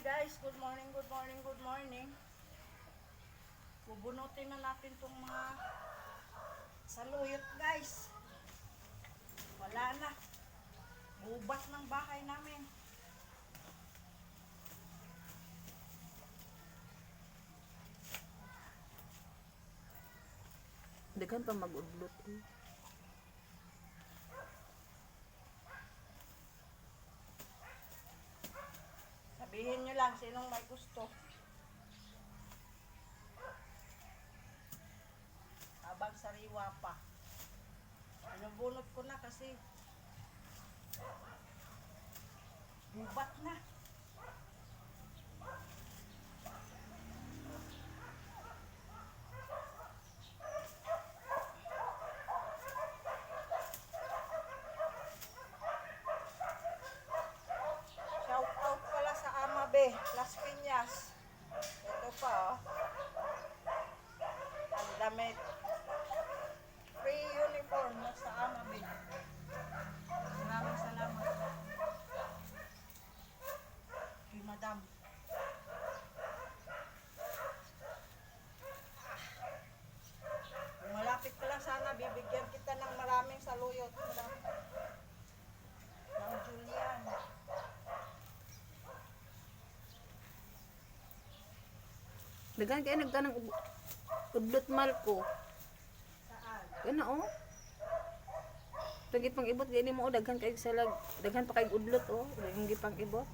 guys, good morning, good morning, good morning. Bubunutin na natin tong mga saluyot guys. Wala na. Bubat ng bahay namin. Daghan pa mag-udlot. eh. Sabihin nyo lang sinong may gusto. Habang sariwa pa. Binubunot ko na kasi bubat na. Amabe, Las Piñas. Ito pa oh. Ang damit. Free uniform na sa Amabe. Maraming salamat. Kay Madam. Kung Malapit pa lang sana, bibigyan kita ng maraming saluyot. Madam. Ng Julian. Daghan kay nagtanang udlot mal ko. Saan? Kana oh. Lagi pang ibot gani mo oh, daghan kay salag. Daghan pa kay udlot oh. Daghan gi pang ibot.